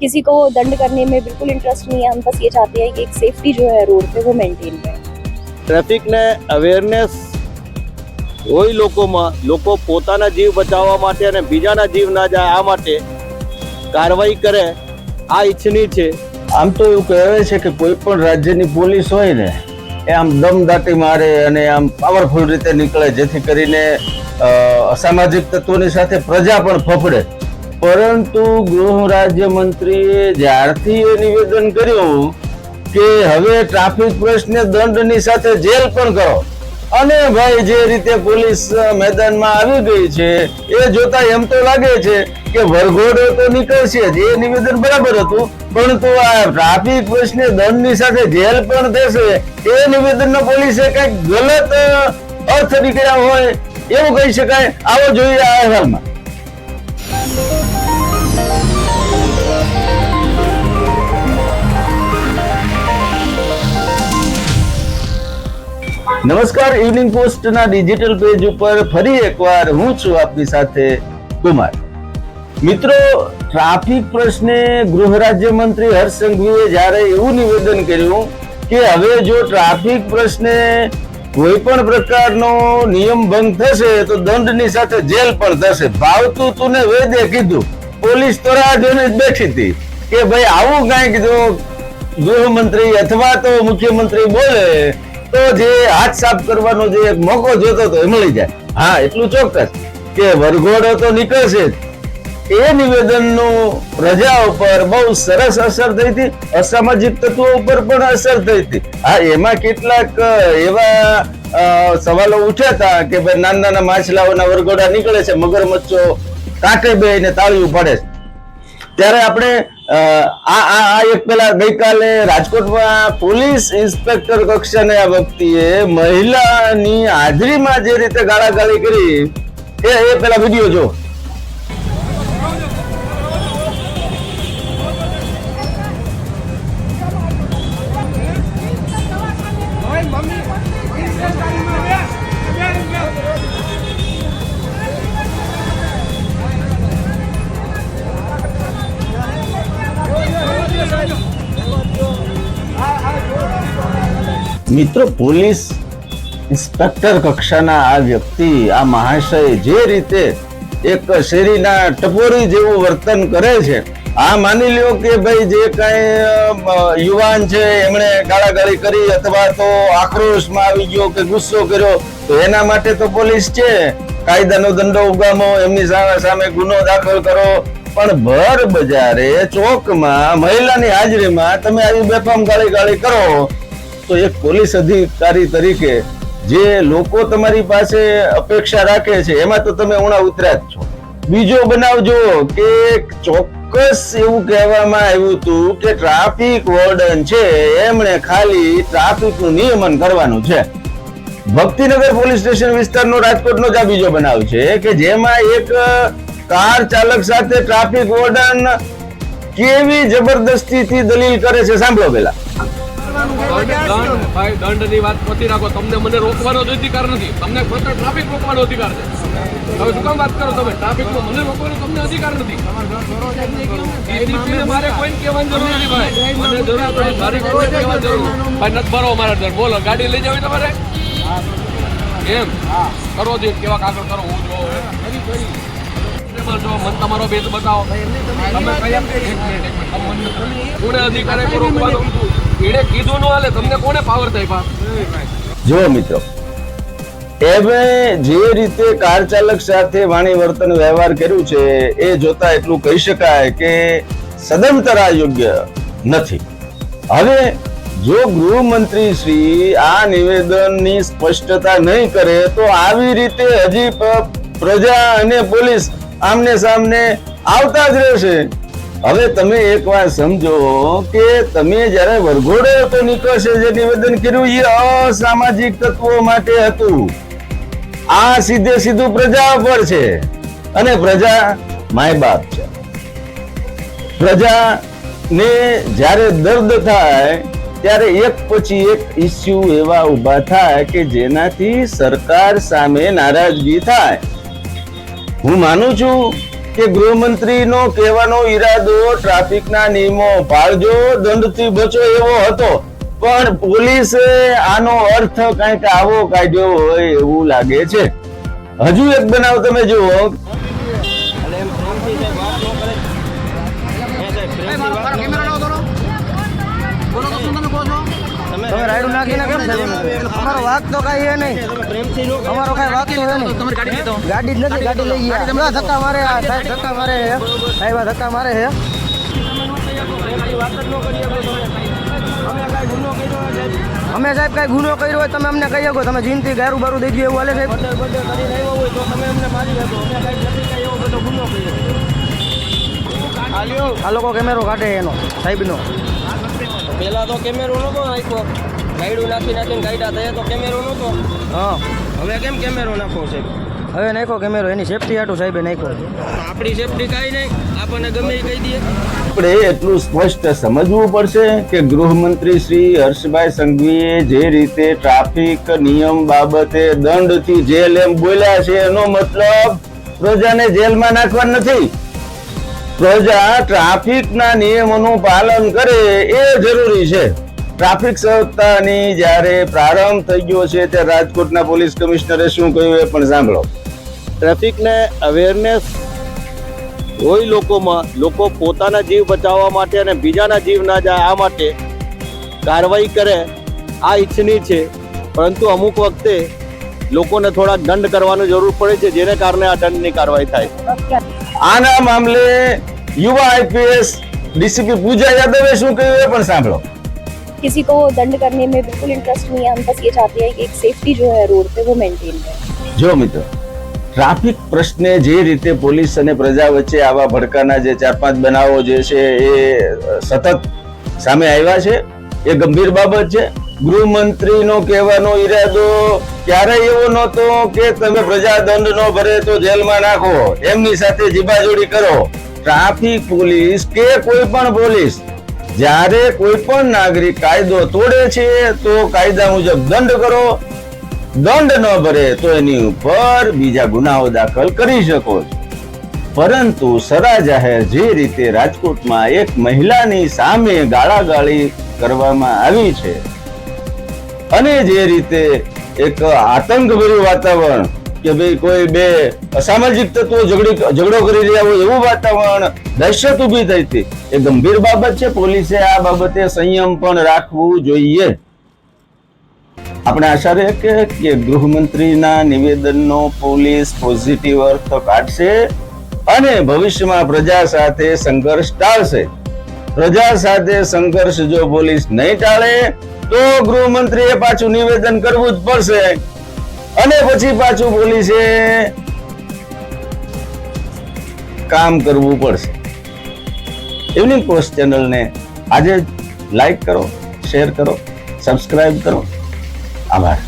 किसी को दंड करने में बिल्कुल इंटरेस्ट नहीं है हम बस ये चाहते हैं कि एक सेफ्टी जो है रोड पे वो मेंटेन रहे ટ્રાફિકને અવેરનેસ હોય લોકોમાં લોકો પોતાના જીવ બચાવવા માટે અને બીજાના જીવ ના જાય આ માટે કાર્યવાહી કરે આ ઈચ્છનીય છે આમ તો એવું કહેવાય છે કે કોઈ પણ રાજ્યની પોલીસ હોય ને એ આમ દમદાટી મારે અને આમ પાવરફુલ રીતે નીકળે જેથી કરીને અ, અસામાજિક તત્વોની સાથે પ્રજા પણ ફફડે પરંતુ ગૃહ રાજ્યમંત્રીએ જ્યારથી એ નિવેદન કર્યું કે હવે ટ્રાફિક પોલીસને દંડની સાથે જેલ પણ કરો. અને ભાઈ, જે રીતે પોલીસ મેદાનમાં આવી ગઈ છે, એ જોતા એમ તો લાગે છે કે વરઘોડો તો નીકળશે જ. એ નિવેદન બરાબર હતું, પરંતુ આ ટ્રાફિક પોલીસને દંડની સાથે જેલ પણ થશે, એ નિવેદનનો પોલીસે કંઈક ગલત અર્થ નીકળ્યા હોય, એવું કહી શકાય. આવો જોઈએ આ અહેવાલમાં. નમસ્કાર ઇવનિંગ પોસ્ટના ડિજિટલ પેજ ઉપર ફરી એકવાર હું છું આપની સાથે કુમાર. મિત્રો ટ્રાફિક પ્રશ્ને ગૃહ રાજ્યમંત્રી હર્ષ સંઘવીએ જ્યારે એવું નિવેદન કર્યું કે હવે જો ટ્રાફિક પ્રશ્ને કોઈ પણ પ્રકારનો નિયમ ભંગ થશે, તો દંડની સાથે જેલ પણ થશે. ભાવતું તું ને વેદે કીધું. પોલીસ તો રાહ જોઈને જ બેઠી હતી કે ભાઈ આવું કાંઈક જો ગૃહમંત્રી અથવા તો મુખ્યમંત્રી બોલે તો જે હાથ સાફ કરવાનો જે એક મોકો જોતો હતો, એ મળી જાય. હા, એટલું ચોક્કસ કે વરઘોડો તો નીકળશે જ. એ નિવેદનનું પ્રજા ઉપર બહુ સરસ અસર થઈ હતી. અસામાજિક તત્વો ઉપર પણ અસર થઈ હતી. હા, એમાં કેટલાક એવા સવાલો ઉઠ્યા હતા કે ભાઈ નાના નાના માછલાઓના વરઘોડા નીકળે છે, મગરમચ્છો કાંઠે બેહીને તાળીઓ પાડે છે. ત્યારે આપણે આ આ એક પેલા ગઈકાલે રાજકોટમાં પોલીસ ઇન્સ્પેક્ટર કક્ષાને આ વ્યક્તિએ મહિલાની હાજરીમાં જે રીતે ગાળાગાળી કરી, એ એ પેલા વીડિયો જો મિત્રો, પોલીસ ઇન્સ્પેક્ટર કક્ષાના આ વ્યક્તિ, આ મહાશય જે રીતે એક શેરીના ટપોરી જેવું વર્તન કરે છે, આ માની લ્યો કે ભાઈ જે કાંઈ યુવાન છે, એમણે ગાળાગાળી કરી અથવા તો આક્રોશમાં આવી ગયો કે ગુસ્સો કર્યો, તો એના માટે તો પોલીસ છે. કાયદાનો દંડો ઉગામો, એમની સામે ગુનો દાખલ કરો. પણ ભર બજારે ચોકમાં મહિલાની હાજરીમાં તમે આવી બેફામ ગાળી ગાળી કરો. તો એક પોલીસ અધિકારી તરીકે જે લોકો તમારી પાસે અપેક્ષા રાખે છે, એમાં તો તમે ઉણા ઉતર્યા જ છો. બીજો બનાવ જો કે ચોક્કસ એવું કહેવામાં આવ્યું હતું કે ટ્રાફિક વોર્ડન છે, એમણે ખાલી ટ્રાફિકનું નિયમન કરવાનું છે. ભક્તિનગર પોલીસ સ્ટેશન વિસ્તારનો રાજકોટનો જ આ બીજો બનાવ છે કે જેમાં એક કાર ચાલક સાથે ટ્રાફિક વોર્ડન કેવી જબરદસ્તીથી દલીલ કરે છે, સાંભળો પેલા દંડ દંડ. ભાઈ દંડની વાત પછી રાખો. તમને મને રોકવાનો જ અધિકાર નથી. તમને ફક્ત ટ્રાફિક રોકવાનો અધિકાર છે. હવે શું કામ વાત કરો તમે? ટ્રાફિકનો મને રોકવાનો તમને અધિકાર નથી. મારે કોઈ કહેવાની જરૂર નથી ભાઈ. મને જરૂર નથી મારી કોઈ કહેવાની જરૂર. ભાઈ નથી ભરો મારા દર બોલો ગાડી લઈ જવી તમારે? એમ? કરો જે કેવા કાગળ કરો હું જો તમારો બેસ બતાવો. તમે કયા કોને અધિકાર આપ્યો એણે કીધું ન હાલે, તમને કોને પાવર થાય પા જો મિત્રો જે રીતે કાર ચાલક સાથે વાણી વર્તન વ્યવહાર કર્યું છે, એ જોતા એટલું કહી શકાય કે સદંતર યોગ્ય નથી. હવે, જો ગૃહમંત્રી શ્રી આ નિવેદનની સ્પષ્ટતા નહીં કરે, તો આવી રીતે હજી પ્રજા અને પોલીસ આમને સામને આવતા જ રહેશે. હવે તમે એક વાત સમજો કે તમે જ્યારે વરઘોડે તો નીકળશે જે નિવેદન કર્યું એ અસામાજિક તત્વો માટે હતું. આ સીધે સીધું પ્રજા પર છે અને પ્રજા માય બાપ છે. પ્રજાને જ્યારે દર્દ થાય, ત્યારે એક પછી એક ઇસ્યુ એવા ઊભા થાય કે જેનાથી સરકાર સામે નારાજગી થાય. હું માનું છું કે ગૃહમંત્રીનો કહેવાનો ઈરાદો ટ્રાફિકના નિયમો પાળજો દંડથી બચો એવો હતો. પણ પોલીસે આનો અર્થ કંઈક આવો કાઢ્યો હોય એવું લાગે છે. હજુ એક બનાવ તમે જુઓ. તમે રાયડું નાખીને કેમ અમારો વાક તો કઈ એ નહીં. અમારો કઈ વાક તો નહીં. ગાડી જ નથી ગાડી લઈ ગયા. હમણાં ધક્કા મારે સાહેબ ધક્કા મારે હે. સાહેબ ધક્કા મારે હે. અમે સાહેબ કઈ ગુનો કર્યો હોય તમે અમને કહી શકો. તમે જીનથી ગારું બારું દઈ ગયું એવું હાલે સાહેબ. આ લોકો કેમેરો કાઢે એનો સાહેબનો. પેલા તો કેમેરો નતો નાખ્યો. ગાઈડું નાખી નાખીને ગાઈડા થયા તો કેમેરો નહોતો. હા. હવે કેમ કેમેરો નાખો છે? હવે નાખો કેમેરો એની સેફટી હાટું સાહેબે નાખો આપણી સેફટી કાંઈ નહીં આપણને ગમે એ કહી દઈએ. આપણે એટલું સ્પષ્ટ સમજવું પડશે કે ગૃહમંત્રી શ્રી હર્ષભાઈ સંઘવીએ જે રીતે ટ્રાફિક નિયમ બાબતે દંડથી જેલ એમ બોલ્યા છે એનો મતલબ પ્રજાને જેલમાં નાખવા નથી. પ્રજા ટ્રાફિકના નિયમોનું પાલન કરે એ જરૂરી છે. ટ્રાફિક સપ્તાહની જ્યારે પ્રારંભ થઈ ગયો છે ત્યારે રાજકોટના પોલીસ કમિશનરે શું કહ્યું એ પણ સાંભળો. ટ્રાફિકને અવેરનેસ હોય લોકોમાં લોકો પોતાના જીવ બચાવવા માટે અને બીજાના જીવ ના જાય આ માટે કાર્યવાહી કરે આ ઈચ્છનીય છે. પરંતુ અમુક વખતે લોકોને થોડા દંડ કરવાની જરૂર પડે છે જેને કારણે આ દંડની કાર્યવાહી થાય આના મામલે યુવા આઈપીએસ ડીસીપી પૂજા યાદવે શું કહ્યું એ પણ સાંભળો. किसी को दंड करने में बिल्कुल इंटरेस्ट नहीं है हम बस ये चाहते हैं कि एक सेफ्टी जो है रोड पे वो मेंटेन रहे જો મિત્રો ટ્રાફિક પ્રશ્ને જે રીતે પોલીસ અને પ્રજા વચ્ચે આવા ભડકાના જે ચાર પાંચ બનાવો જે છે એ સતત સામે આવ્યા છે એ ગંભીર બાબત છે ગૃહમંત્રીનો કહેવાનો ઈરાદો ક્યારેય એવો નહોતો કે તમે પ્રજા દંડ ન ભરે તો જેલમાં નાખો એમની સાથે જીબાજોડી કરો ટ્રાફિક પોલીસ કે કોઈ પણ પોલીસ જ્યારે કોઈ પણ નાગરિક કાયદો તોડે છે, તો કાયદા મુજબ દંડ કરો. દંડ ન ભરે તો એની ઉપર બીજા ગુનાઓ દાખલ કરી શકો છો. પરંતુ સરા જાહેર જે રીતે રાજકોટમાં એક મહિલાની સામે ગાળાગાળી કરવામાં આવી છે અને જે રીતે એક આતંકભર્યું વાતાવરણ કે ભાઈ કોઈ બે અસામાજિક તત્વો ઝઘડી કરી રહ્યા હોય એવું વાતાવરણ દહેશત ઊભી થઈ હતી. એ ગંભીર બાબત છે. પોલીસે આ બાબતે સંયમ પણ રાખવું જોઈએ. આપણે આશા રહે કે ગૃહમંત્રીના નિવેદનનો પોલીસ પોઝિટિવ અર્થ કાઢશે અને ભવિષ્યમાં પ્રજા સાથે સંઘર્ષ ટાળશે. પ્રજા સાથે સંઘર્ષ જો પોલીસ નહીં ટાળે, તો ગૃહમંત્રીએ પાછું નિવેદન કરવું જ પડશે. અને પછી પાછું પોલીસે કામ કરવું પડશે. ઇવનિંગ પોસ્ટ ચેનલને આજે લાઈક કરો શેર કરો સબસ્ક્રાઇબ કરો. આભાર.